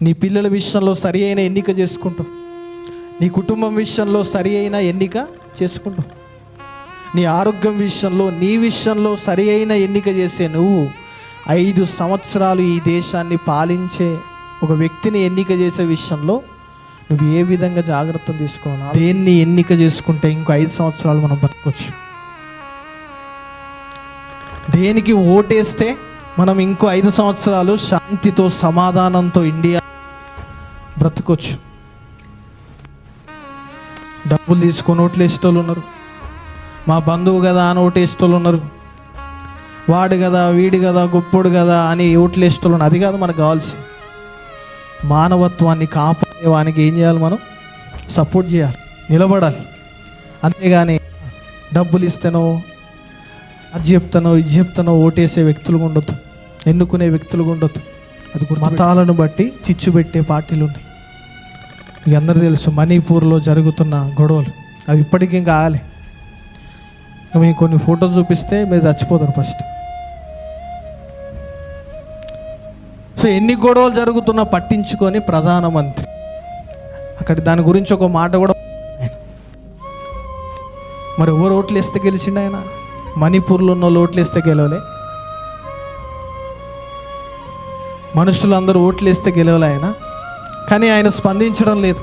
నీ పిల్లల విషయంలో సరి అయిన ఎన్నిక చేసుకుంటూ నీ కుటుంబం విషయంలో సరి అయిన ఎన్నిక చేసుకుంటూ నీ ఆరోగ్యం విషయంలో నీ విషయంలో సరి అయిన ఎన్నిక చేసే నువ్వు ఐదు సంవత్సరాలు ఈ దేశాన్ని పాలించే ఒక వ్యక్తిని ఎన్నిక చేసే విషయంలో నువ్వు ఏ విధంగా జాగ్రత్తలు తీసుకోవాలి? దేన్ని ఎన్నిక చేసుకుంటే ఇంకో ఐదు సంవత్సరాలు మనం బతకొచ్చు? దేనికి ఓటేస్తే మనం ఇంకో ఐదు సంవత్సరాలు శాంతితో సమాధానంతో ఇండియా బ్రతకొచ్చు. డబ్బులు తీసుకొని ఓట్లు వేసేటోళ్ళు ఉన్నారు. మా బంధువు కదా అని ఓటు వేసేటోళ్ళు ఉన్నారు. వాడు కదా వీడు కదా గొప్పోడు కదా అని ఓట్లు వేసేటోళ్ళు ఉన్నారు. అది కాదు మనకు కావాల్సి. మానవత్వాన్ని కాపాడేవానికి ఏం చేయాలి మనం? సపోర్ట్ చేయాలి. నిలబడాలి. అంతేగాని డబ్బులు ఇస్తేనో అది చెప్తానో ఇది చెప్తానో ఓటేసే వ్యక్తులు ఉండొద్దు. ఎన్నుకునే వ్యక్తులు ఉండొద్దు. అది మతాలను బట్టి చిచ్చు పెట్టే పార్టీలు ఉన్నాయి. మీకు అందరూ తెలుసు మణిపూర్లో జరుగుతున్న గొడవలు. అవి ఇప్పటికీ ఇంకా ఆగలే. మీకు కొన్ని ఫోటోలు చూపిస్తే మీరు చచ్చిపోతారు ఫస్ట్. సో ఎన్ని గొడవలు జరుగుతున్నా పట్టించుకొని ప్రధానమంత్రి. అక్కడ దాని గురించి ఒక మాట కూడా మరి ఎవరు ఓట్లు వేస్తే గెలిచిండు ఆయన? మణిపూర్లో ఉన్న వాళ్ళు ఓట్లు వేస్తే గెలవలే. మనుషులందరూ ఓట్లు వేస్తే గెలవలే ఆయన. కానీ ఆయన స్పందించడం లేదు.